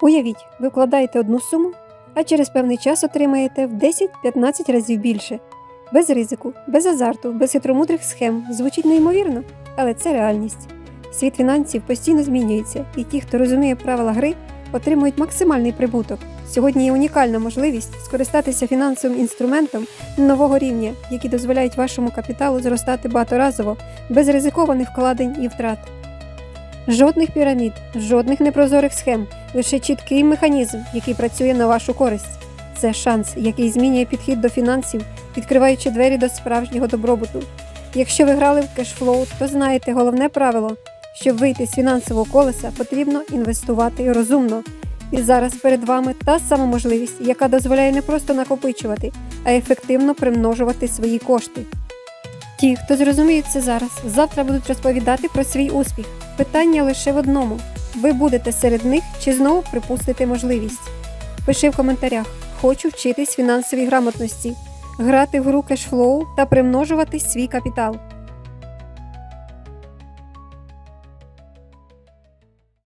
Уявіть, ви вкладаєте одну суму, а через певний час отримаєте в 10-15 разів більше. Без ризику, без азарту, без хитромудрих схем. Звучить неймовірно, але це реальність. Світ фінансів постійно змінюється, і ті, хто розуміє правила гри, отримують максимальний прибуток. Сьогодні є унікальна можливість скористатися фінансовим інструментом нового рівня, які дозволяють вашому капіталу зростати багаторазово, без ризикованих вкладень і втрат. Жодних пірамід, жодних непрозорих схем, лише чіткий механізм, який працює на вашу користь. Це шанс, який змінює підхід до фінансів, відкриваючи двері до справжнього добробуту. Якщо ви грали в кешфлоу, то знаєте головне правило: щоб вийти з фінансового колеса, потрібно інвестувати розумно. І зараз перед вами та сама можливість, яка дозволяє не просто накопичувати, а ефективно примножувати свої кошти. Ті, хто зрозуміє це зараз, завтра будуть розповідати про свій успіх. Питання лише в одному: ви будете серед них чи знову припустите можливість? Пиши в коментарях: хочу вчитись фінансовій грамотності, грати в гру кешфлоу та примножувати свій капітал.